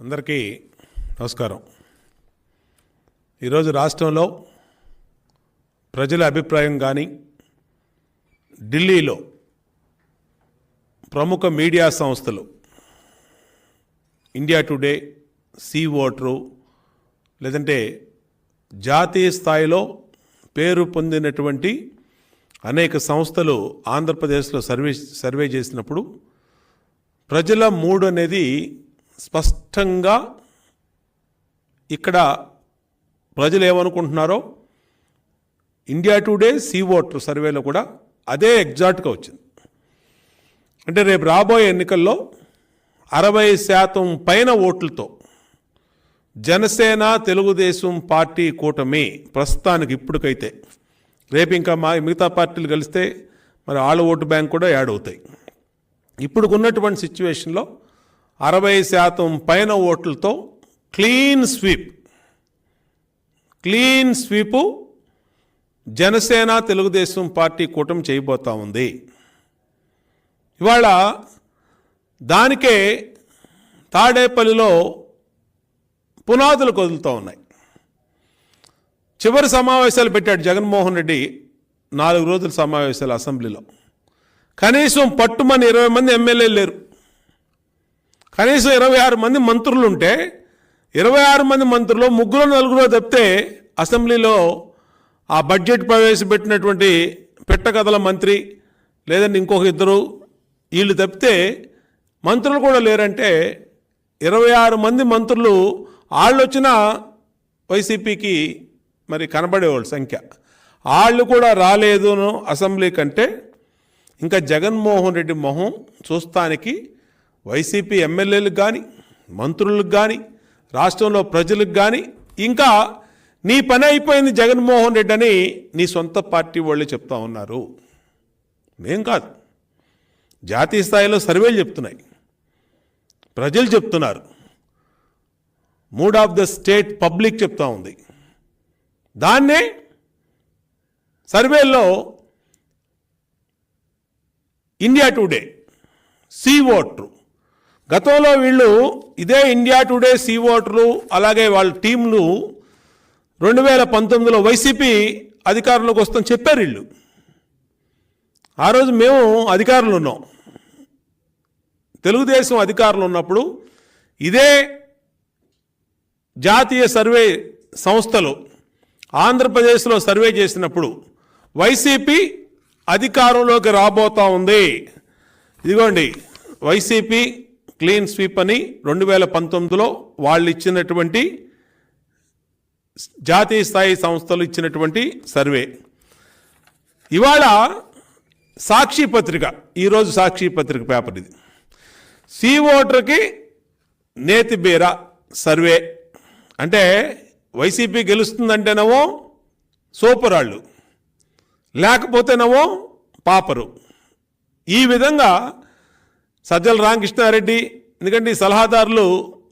అందరికీ నమస్కారం. ఈరోజు రాష్ట్రంలో ప్రజల అభిప్రాయం కానీ ఢిల్లీలో ప్రముఖ మీడియా సంస్థలు ఇండియా టుడే సీ ఓటరు లేదంటే జాతీయ స్థాయిలో పేరు పొందినటువంటి అనేక సంస్థలు ఆంధ్రప్రదేశ్లో సర్వే సర్వే చేసినప్పుడు ప్రజల మూడు అనేది స్పష్టంగా ఇక్కడ ప్రజలు ఏమనుకుంటున్నారో ఇండియా టుడే సీ ఓటర్ సర్వేలో కూడా అదే ఎగ్జాక్ట్గా వచ్చింది. అంటే రేపు రాబోయే ఎన్నికల్లో అరవై శాతం పైన ఓట్లతో జనసేన తెలుగుదేశం పార్టీ కూటమి ప్రస్తుతానికి ఇప్పటికైతే. రేపు ఇంకా మా మిగతా పార్టీలు కలిస్తే మరి వాళ్ళ ఓటు బ్యాంక్ కూడా యాడ్ అవుతాయి. ఇప్పుడు ఉన్నటువంటి సిచ్యువేషన్లో అరవై శాతం పైన ఓట్లతో clean sweep. Clean sweep Janasena Telugu Desam party కూటమి చేయబోతా ఉంది. ఇవాళ దానికే తాడేపల్లిలో పునాదులు కదులుతూ ఉన్నాయి. చివరి సమావేశాలు పెట్టాడు జగన్మోహన్ రెడ్డి నాలుగు రోజుల సమావేశాలు అసెంబ్లీలో. కనీసం పట్టుమని ఇరవై మంది ఎమ్మెల్యేలు లేరు. కనీసం ఇరవై ఆరు మంది మంత్రులు ఉంటే ఇరవై ఆరు మంది మంత్రులు ముగ్గురు నలుగురు తప్పితే అసెంబ్లీలో ఆ బడ్జెట్ ప్రవేశపెట్టినటువంటి పెట్టకథల మంత్రి లేదంటే ఇంకొక ఇద్దరు వీళ్ళు తప్పితే మంత్రులు కూడా లేరంటే ఇరవై ఆరు మంది మంత్రులు వాళ్ళు వచ్చిన వైసీపీకి మరి కనబడేవాళ్ళు సంఖ్య. వాళ్ళు కూడా రాలేదును అసెంబ్లీ కంటే. ఇంకా జగన్మోహన్ రెడ్డి మొహం చూస్తానికి వైసీపీ ఎమ్మెల్యేలకు కానీ మంత్రులకు కానీ రాష్ట్రంలో ప్రజలకు కానీ ఇంకా నీ పని అయిపోయింది జగన్మోహన్ రెడ్డి అని నీ సొంత పార్టీ వాళ్ళు చెప్తా ఉన్నారు. మేం కాదు. జాతీయ స్థాయిలో సర్వేలు చెప్తున్నాయి. ప్రజలు చెప్తున్నారు. Mood of the state public చెప్తా ఉంది. దాన్నే సర్వేల్లో ఇండియా టుడే సీ ఓట్రు గతంలో వీళ్ళు ఇదే ఇండియా టుడే సీ ఓటర్లు అలాగే వాళ్ళ టీంలు రెండు వేల పంతొమ్మిదిలో వైసీపీ అధికారంలోకి వస్తుందని చెప్పారు వీళ్ళు. ఆ రోజు మేము అధికారులు ఉన్నాం. తెలుగుదేశం అధికారులు ఉన్నప్పుడు ఇదే జాతీయ సర్వే సంస్థలు ఆంధ్రప్రదేశ్లో సర్వే చేసినప్పుడు వైసీపీ అధికారంలోకి రాబోతా ఉంది. ఇదిగోండి వైసీపీ క్లీన్ స్వీప్ అని రెండు వేల పంతొమ్మిదిలో వాళ్ళు ఇచ్చినటువంటి జాతీయ స్థాయి సంస్థలు ఇచ్చినటువంటి సర్వే. ఇవాళ సాక్షి పత్రిక ఈరోజు సాక్షి పత్రిక పేపర్ ఇది. సి ఓటర్కి నేతి బీర సర్వే. అంటే వైసీపీ గెలుస్తుందంటేనేమో సూపరాళ్ళు లేకపోతేనేమో పాపరు. ఈ విధంగా సజ్జల రామకృష్ణారెడ్డి ఎందుకంటే ఈ సలహాదారులు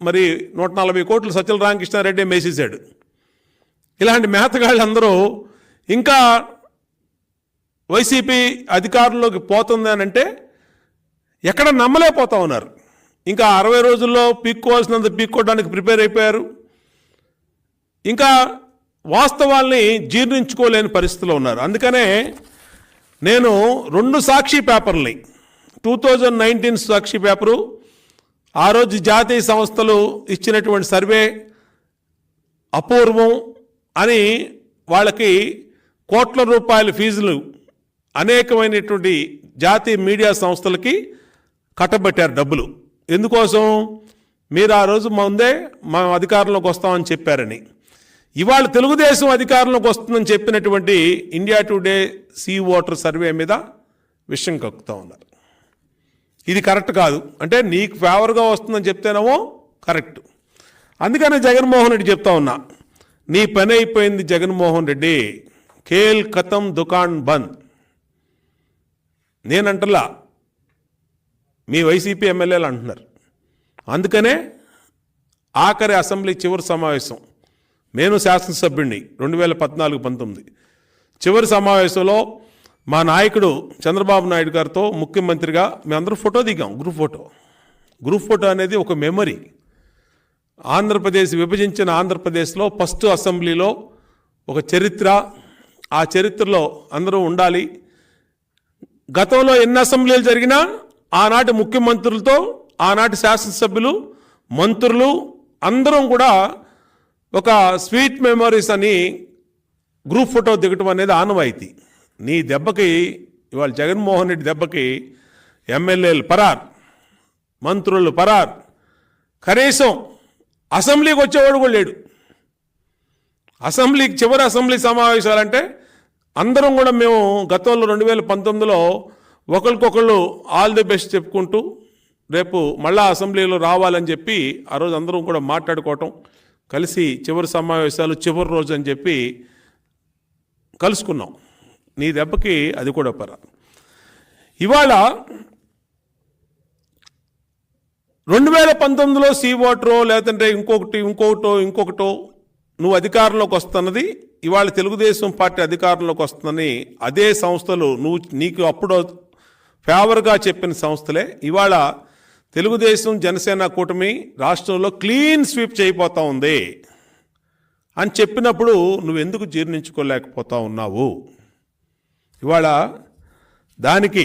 మరి నూట నలభై కోట్లు సజ్జల రామకృష్ణారెడ్డి మేసేశాడు. ఇలాంటి మేతగాళ్ళు అందరూ ఇంకా వైసీపీ అధికారంలోకి పోతుంది అని అంటే ఎక్కడ నమ్మలేకపోతా ఉన్నారు. ఇంకా అరవై రోజుల్లో పీక్కోవాల్సినంత పీక్కోవడానికి ప్రిపేర్ అయిపోయారు. ఇంకా వాస్తవాల్ని జీర్ణించుకోలేని పరిస్థితిలో ఉన్నారు. అందుకనే నేను రెండు సాక్షి పేపర్ని two thousand nineteen Sakshi paper. ఆ రోజు జాతీయ సంస్థలు ఇచ్చినటువంటి సర్వే అపూర్వం అని వాళ్ళకి కోట్ల రూపాయల ఫీజులు అనేకమైనటువంటి జాతీయ మీడియా సంస్థలకి కట్టబెట్టారు డబ్బులు. ఎందుకోసం? మీరు ఆ రోజు ముందే మా అధికారంలోకి వస్తామని చెప్పారని. ఇవాళ తెలుగుదేశం అధికారంలోకి వస్తుందని చెప్పినటువంటి India Today C voter survey మీద విషయం కక్కుతూ ఉన్నారు. ఇది కరెక్ట్ కాదు. అంటే నీకు ఫేవర్గా వస్తుందని చెప్తేనేమో కరెక్ట్. అందుకనే జగన్మోహన్ రెడ్డి చెప్తా ఉన్నా నీ పని అయిపోయింది జగన్మోహన్ రెడ్డి. ఖేల్ కతం దుకాన్ బంద్. నేనంటలా మీ వైసీపీ ఎమ్మెల్యేలు అంటున్నారు. అందుకనే ఆఖరి అసెంబ్లీ చివరి సమావేశం. నేను శాసనసభ్యుడిని రెండు వేల పద్నాలుగు పంతొమ్మిది. చివరి సమావేశంలో మా నాయకుడు చంద్రబాబు నాయుడు గారితో ముఖ్యమంత్రిగా మేమందరూ ఫోటో దిగాం గ్రూప్ ఫోటో. గ్రూప్ ఫోటో అనేది ఒక మెమరీ. ఆంధ్రప్రదేశ్ విభజించిన ఆంధ్రప్రదేశ్లో ఫస్ట్ అసెంబ్లీలో ఒక చరిత్ర. ఆ చరిత్రలో అందరూ ఉండాలి. గతంలో ఎన్ని అసెంబ్లీలు జరిగినా ఆనాటి ముఖ్యమంత్రులతో ఆనాటి శాసనసభ్యులు మంత్రులు అందరం కూడా ఒక స్వీట్ మెమరీస్ అని గ్రూప్ ఫోటో దిగటం అనేది ఆనవాయితీ. నీ దెబ్బకి ఇవాళ జగన్మోహన్ రెడ్డి దెబ్బకి ఎమ్మెల్యేలు పరార్ మంత్రులు పరార్. కనీసం అసెంబ్లీకి వచ్చేవాడు కూడా లేడు. అసెంబ్లీకి చివరి అసెంబ్లీ సమావేశాలంటే అందరం కూడా మేము గతంలో రెండు వేల పంతొమ్మిదిలో ఒకరికొకళ్ళు ఆల్ ది బెస్ట్ చెప్పుకుంటూ రేపు మళ్ళా అసెంబ్లీలో రావాలని చెప్పి ఆ రోజు అందరం కూడా మాట్లాడుకోవటం కలిసి చివరి సమావేశాలు చివరి రోజు అని చెప్పి కలుసుకున్నాం. నీ దెబ్బకి అది కూడా పర. ఇవాళ రెండు వేల పంతొమ్మిదిలో సీ ఓటరో లేదంటే ఇంకొకటి ఇంకొకటో ఇంకొకటో నువ్వు అధికారంలోకి వస్తున్నది ఇవాళ తెలుగుదేశం పార్టీ అధికారంలోకి వస్తుందని అదే సంస్థలు నువ్వు నీకు అప్పుడు ఫేవర్గా చెప్పిన సంస్థలే. ఇవాళ తెలుగుదేశం జనసేన కూటమి రాష్ట్రంలో క్లీన్ స్వీప్ చేయబోతా ఉంది. అని చెప్పినప్పుడు నువ్వెందుకు జీర్ణించుకోలేకపోతా ఉన్నావు? ఇవాళ దానికి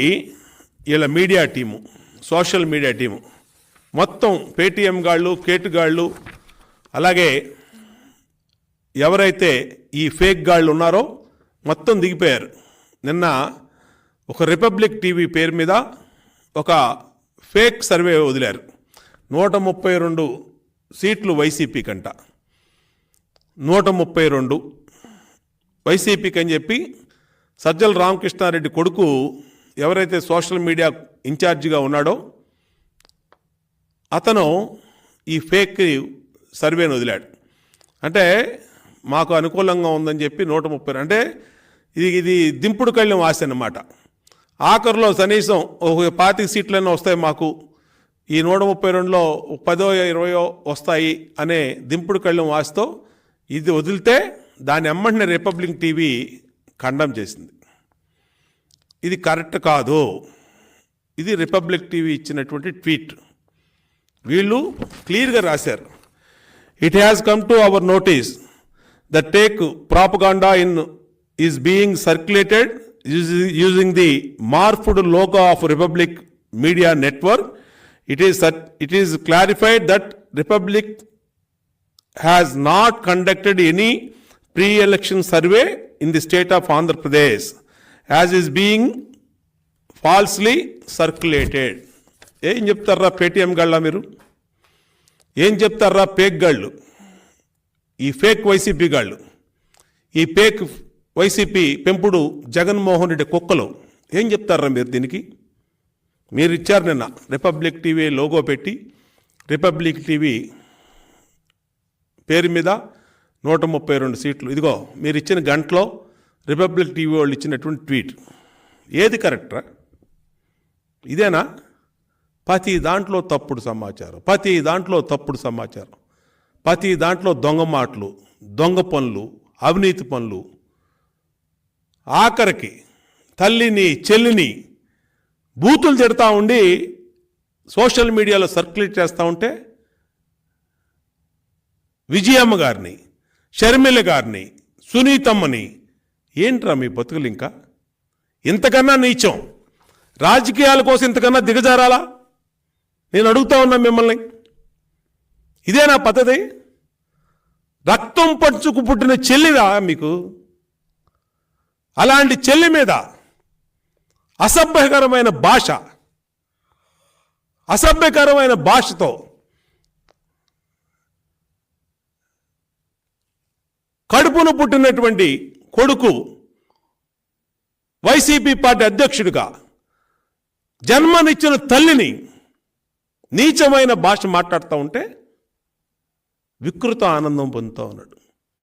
వీళ్ళ media team social media team మొత్తం పేటీఎం గాళ్ళు కేటుగాళ్ళు అలాగే ఎవరైతే ఈ ఫేక్ గాళ్ళు ఉన్నారో మొత్తం దిగిపోయారు. నిన్న ఒక రిపబ్లిక్ టీవీ పేరు మీద ఒక ఫేక్ సర్వే వదిలారు. నూట ముప్పై రెండు సీట్లు వైసీపీ కంట. నూట ముప్పై రెండు వైసీపీకి అని చెప్పి సజ్జల రామకృష్ణారెడ్డి కొడుకు ఎవరైతే సోషల్ మీడియా ఇన్ఛార్జిగా ఉన్నాడో అతను ఈ ఫేక్ సర్వేను వదిలాడు. అంటే మాకు అనుకూలంగా ఉందని చెప్పి నూట ముప్పై అంటే ఇది ఇది దింపుడు కళ్ళెం ఆశ అన్నమాట. ఆఖరిలో కనీసం ఒక పాతిక సీట్లైనా వస్తాయి మాకు. ఈ నూట ముప్పై రెండులో పదో ఇరవయో వస్తాయి అనే దింపుడు కళ్ళెం ఆశతో ఇది వదిలితే దాని ఎమ్మంటిన రిపబ్లిక్ టీవీ ఖండం చేసింది. ఇది కరెక్ట్ కాదు. ఇది రిపబ్లిక్ టీవీ ఇచ్చినటువంటి ట్వీట్. వీళ్ళు క్లియర్గా రాశారు. It has come to our notice the take propaganda in is being circulated using the morphed logo of Republic media network it is it is clarified that Republic has not conducted any pre election survey in the state of Andhra Pradesh as is being falsely circulated. ఏం చెప్తారా Paytm గళ్ళ మీరు? ఏం చెప్తారా పేక్ గళ్ళు? ఈ fake YCP గాళ్ళు. ఈ fake YCP పెంపుడు జగన్మోహన్ రెడ్డి కుక్కలు. ఏం చెప్తారా మీరు దీనికి? మీరు ఇచ్చారు నిన్న రిపబ్లిక్ టీవీ లోగో పెట్టి రిపబ్లిక్ టీవీ పేరు మీద నూట ముప్పై రెండు సీట్లు. ఇదిగో మీరు ఇచ్చిన గంటలో రిపబ్లిక్ టీవీ వాళ్ళు ఇచ్చినటువంటి ట్వీట్. ఏది కరెక్టరా ఇదేనా? ప్రతి దాంట్లో తప్పుడు సమాచారం. ప్రతి దాంట్లో తప్పుడు సమాచారం. ప్రతి దాంట్లో దొంగ మాటలు దొంగ పనులు అవినీతి పనులు. ఆఖరికి తల్లిని చెల్లిని బూతులు తిడతా ఉండి సోషల్ మీడియాలో సర్క్యులేట్ చేస్తూ ఉంటే విజయమ్మ గారిని షర్మిల గారిని సునీతమ్మని. ఏంట్రా మీ బతుకులు ఇంకా? ఇంతకన్నా నీచం. రాజకీయాల కోసం ఇంతకన్నా దిగజారాలా? నేను అడుగుతా ఉన్నా మిమ్మల్ని. ఇదే నా పద్ధతి? రక్తం పంచుకు పుట్టిన చెల్లిరా మీకు? అలాంటి చెల్లి మీద అసభ్యకరమైన భాష అసభ్యకరమైన భాషతో కడుపును పుట్టినటువంటి కొడుకు వైసీపీ పార్టీ అధ్యక్షుడిగా జన్మనిచ్చిన తల్లిని నీచమైన భాష మాట్లాడుతూ ఉంటే వికృత ఆనందం పొందుతూ ఉన్నాడు.